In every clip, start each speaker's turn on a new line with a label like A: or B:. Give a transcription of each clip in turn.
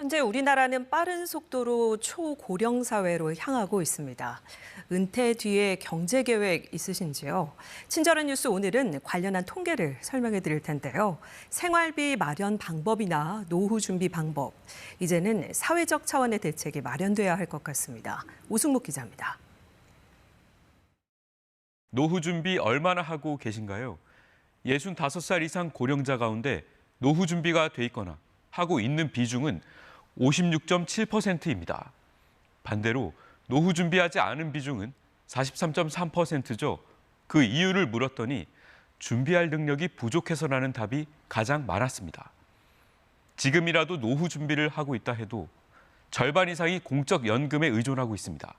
A: 현재 우리나라는 빠른 속도로 초고령 사회로 향하고 있습니다. 은퇴 뒤에 경제 계획 있으신지요? 친절한 뉴스 오늘은 관련한 통계를 설명해 드릴 텐데요. 생활비 마련 방법이나 노후 준비 방법, 이제는 사회적 차원의 대책이 마련돼야 할 것 같습니다. 오승목 기자입니다.
B: 노후 준비 얼마나 하고 계신가요? 65살 이상 고령자 가운데 노후 준비가 돼 있거나 하고 있는 비중은 56.7%입니다. 반대로 노후 준비하지 않은 비중은 43.3%죠. 그 이유를 물었더니 준비할 능력이 부족해서라는 답이 가장 많았습니다. 지금이라도 노후 준비를 하고 있다 해도 절반 이상이 공적 연금에 의존하고 있습니다.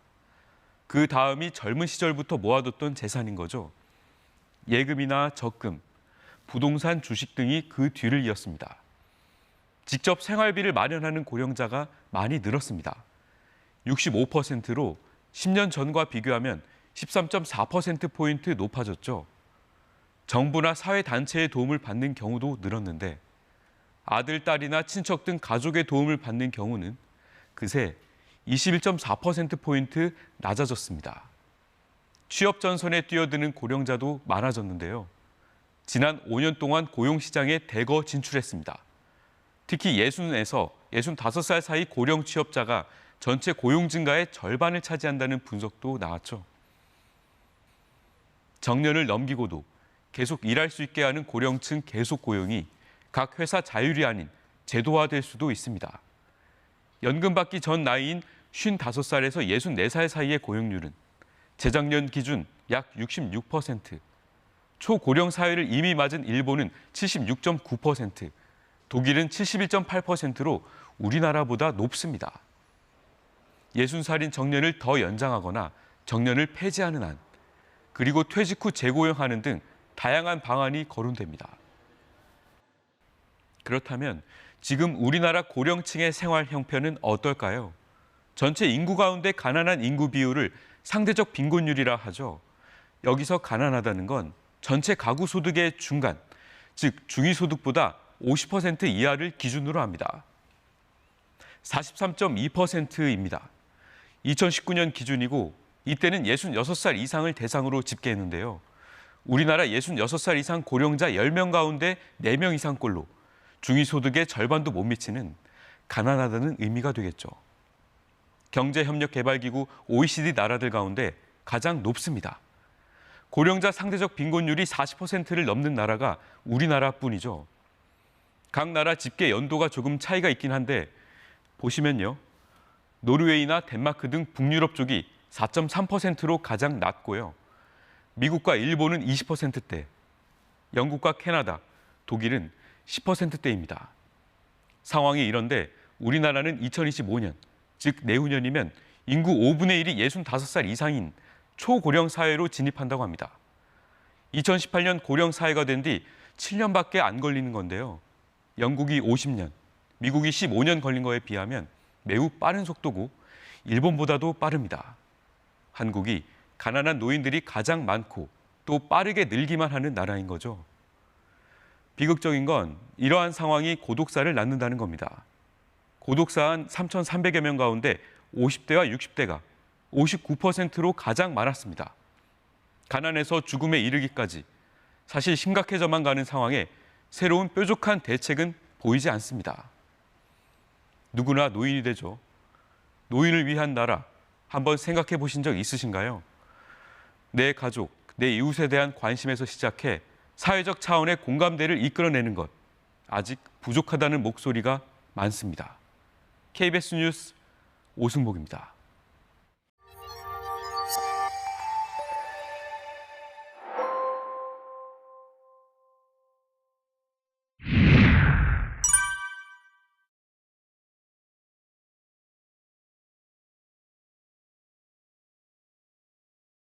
B: 그 다음이 젊은 시절부터 모아뒀던 재산인 거죠. 예금이나 적금, 부동산, 주식 등이 그 뒤를 이었습니다. 직접 생활비를 마련하는 고령자가 많이 늘었습니다. 65%로 10년 전과 비교하면 13.4%포인트 높아졌죠. 정부나 사회단체의 도움을 받는 경우도 늘었는데 아들, 딸이나 친척 등 가족의 도움을 받는 경우는 그새 21.4%포인트 낮아졌습니다. 취업 전선에 뛰어드는 고령자도 많아졌는데요. 지난 5년 동안 고용시장에 대거 진출했습니다. 특히 60에서 65살 사이 고령 취업자가 전체 고용 증가의 절반을 차지한다는 분석도 나왔죠. 정년을 넘기고도 계속 일할 수 있게 하는 고령층 계속 고용이 각 회사 자율이 아닌 제도화될 수도 있습니다. 연금 받기 전 나이인 55살에서 64살 사이의 고용률은 재작년 기준 약 66%, 초고령 사회를 이미 맞은 일본은 76.9%, 독일은 71.8%로 우리나라보다 높습니다. 60살인 정년을 더 연장하거나 정년을 폐지하는 안, 그리고 퇴직 후 재고용하는 등 다양한 방안이 거론됩니다. 그렇다면 지금 우리나라 고령층의 생활 형편은 어떨까요? 전체 인구 가운데 가난한 인구 비율을 상대적 빈곤율이라 하죠. 여기서 가난하다는 건 전체 가구 소득의 중간, 즉 중위소득보다 50% 이하를 기준으로 합니다. 43.2%입니다. 2019년 기준이고 이때는 66살 이상을 대상으로 집계했는데요. 우리나라 66살 이상 고령자 10명 가운데 4명 이상꼴로 중위소득의 절반도 못 미치는 가난하다는 의미가 되겠죠. 경제협력개발기구 OECD 나라들 가운데 가장 높습니다. 고령자 상대적 빈곤율이 40%를 넘는 나라가 우리나라뿐이죠. 각 나라 집계 연도가 조금 차이가 있긴 한데 보시면요. 노르웨이나 덴마크 등 북유럽 쪽이 4.3%로 가장 낮고요. 미국과 일본은 20%대, 영국과 캐나다, 독일은 10%대입니다. 상황이 이런데 우리나라는 2025년, 즉 내후년이면 인구 5분의 1이 65살 이상인 초고령 사회로 진입한다고 합니다. 2018년 고령 사회가 된 뒤 7년밖에 안 걸리는 건데요. 영국이 50년, 미국이 15년 걸린 거에 비하면 매우 빠른 속도고 일본보다도 빠릅니다. 한국이 가난한 노인들이 가장 많고 또 빠르게 늘기만 하는 나라인 거죠. 비극적인 건 이러한 상황이 고독사를 낳는다는 겁니다. 고독사 한 3,300여 명 가운데 50대와 60대가 59%로 가장 많았습니다. 가난에서 죽음에 이르기까지 사실 심각해져만 가는 상황에 새로운 뾰족한 대책은 보이지 않습니다. 누구나 노인이 되죠. 노인을 위한 나라 한번 생각해 보신 적 있으신가요? 내 가족, 내 이웃에 대한 관심에서 시작해 사회적 차원의 공감대를 이끌어내는 것 아직 부족하다는 목소리가 많습니다. KBS 뉴스 오승복입니다.